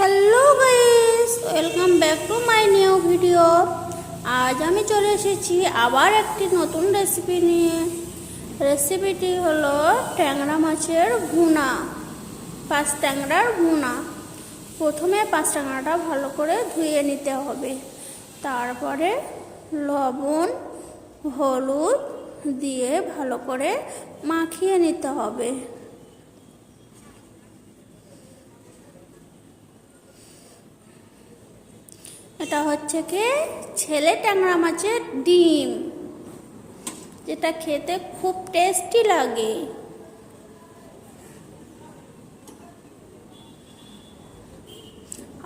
Hello guys welcome back to my new video আজ আমি চলে এসেছি আবার একটি নতুন রেসিপি নিয়ে। রেসিপিটি হলো ট্যাংরা মাছের ভুনা। পাঁচ ট্যাংরার ভুনা। প্রথমে পাঁচ ট্যাংরাটা ভালো করে ধুয়ে নিতে হবে। তারপরে লবণ, হলুদ দিয়ে ভালো করে মাখিয়ে নিতে হবে। এটা হচ্ছে কি? ছেলে ট্যাংরা মাছের ডিম, যেটা খেতে খুব টেস্টি লাগে।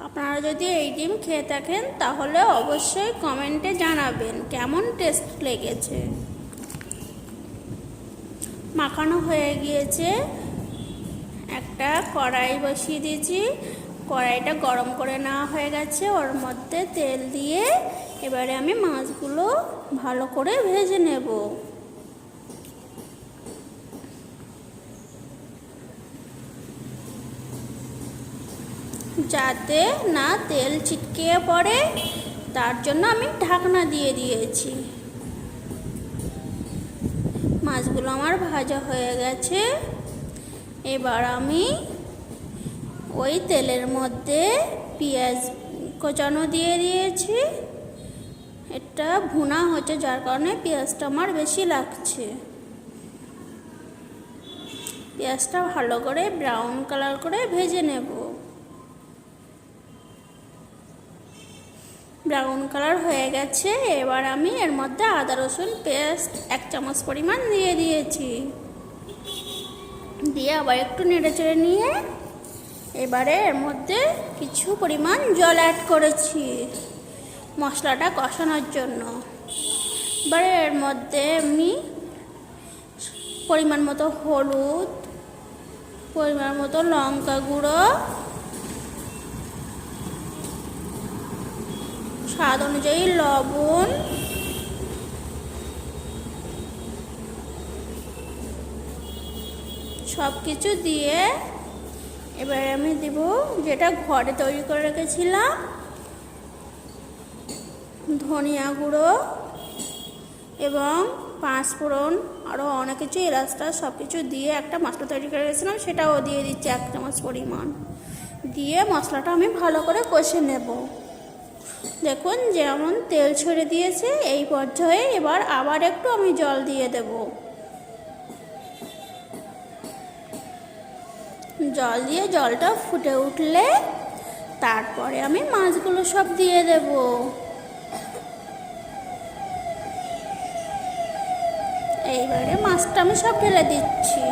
আপনারা যদি এই ডিম খেয়ে থাকেন, তাহলে অবশ্যই কমেন্টে জানাবেন কেমন টেস্ট লেগেছে। মাখানো হয়ে গিয়েছে। একটা কড়াই বসিয়ে দিয়েছি। কড়াইটা গরম করে নেওয়া হয়ে গেছে। ওর মধ্যে তেল দিয়ে এবারে আমি মাছগুলো ভালো করে ভেজে নেব। যাতে না তেল ছিটকে পড়ে, তার জন্য আমি ঢাকনা দিয়ে দিয়েছি। মাছগুলো আমার ভাজা হয়ে গেছে। এবার আমি ওই তেলের মধ্যে পেঁয়াজ কোচানো দিয়ে দিয়েছি। এটা ভুনা হচ্ছে যার কারণে পেঁয়াজটা আমার বেশি লাগছে। পেঁয়াজটা ভালো করে ব্রাউন কালার করে ভেজে নেব। ব্রাউন কালার হয়ে গেছে, এবার আমি এর মধ্যে আদা, রসুন পেস্ট এক চামচ পরিমাণ দিয়ে দিয়েছি। দিয়ে আবার একটু নেড়ে চেড়ে নিয়ে এবারে এর মধ্যে কিছু পরিমাণ জল অ্যাড করেছি। মশলাটা কষানোর জন্য। এবারে এর মধ্যে আমি পরিমাণ মতো হলুদ, পরিমাণ মতো লঙ্কা গুঁড়ো, স্বাদ অনুযায়ী লবণ সব কিছু দিয়ে এবারে আমি দেব যেটা ঘরে তৈরি করে রেখেছিলাম। ধনিয়া গুঁড়ো এবং পাঁচফোড়ন আরও অনেক কিছু এলাচটা সব কিছু দিয়ে একটা মশলা তৈরি করে রেখেছিলাম, সেটাও দিয়ে দিচ্ছি এক চামচ পরিমাণ। দিয়ে মশলাটা আমি ভালো করে কষে নেব। দেখুন, যেমন তেল ছেড়ে দিয়েছে, এই পর্যায়ে এবার আবার একটু আমি জল দিয়ে দেবো। জল দিয়ে জলটা ফুটে উঠলে তারপরে আমি মাছগুলো সব দিয়ে দেব। এইবারে মাছটা আমি সব ঢেলে দিচ্ছি।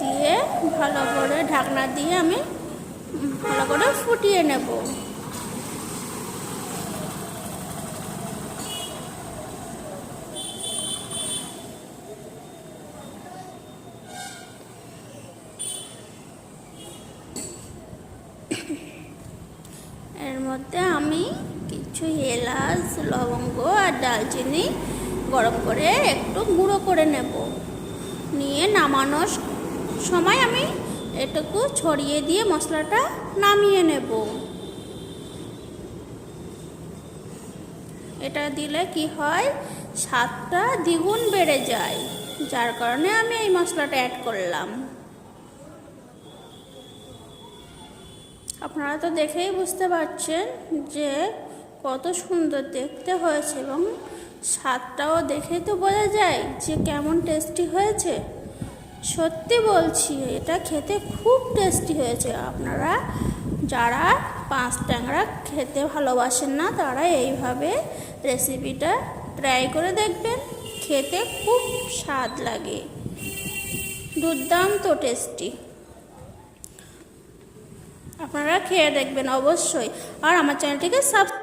দিয়ে ভালো করে ঢাকনা দিয়ে আমি ভালো করে ফুটিয়ে নেব এর মধ্যে আমি কিছু এলাচ, লবঙ্গ আর দালচিনি গরম করে একটু গুঁড়ো করে নেব। নিয়ে নামানোর সময় আমি এটুকু ছড়িয়ে দিয়ে মশলাটা নামিয়ে নেব। এটা দিলে কি হয়? স্বাদটা দ্বিগুণ বেড়ে যায়। যার কারণে আমি এই মশলাটা অ্যাড করলাম। আপনারা তো দেখেই বুঝতে পারছেন যে কত সুন্দর দেখতে হয়েছে এবং স্বাদটাও দেখেই তো বোঝা যায় যে কেমন টেস্টি হয়েছে। সত্যি বলছি, এটা খেতে খুব টেস্টি হয়েছে। আপনারা যারা পাঁচ ট্যাংরা খেতে ভালোবাসেন না, তারা এইভাবে রেসিপিটা ট্রাই করে দেখবেন। খেতে খুব স্বাদ লাগে। দুর্দান্ত টেস্টি আপনারা খেয়ে দেখবেন অবশ্যই। আর আমার চ্যানেলটিকে সাবস্ক্রাইব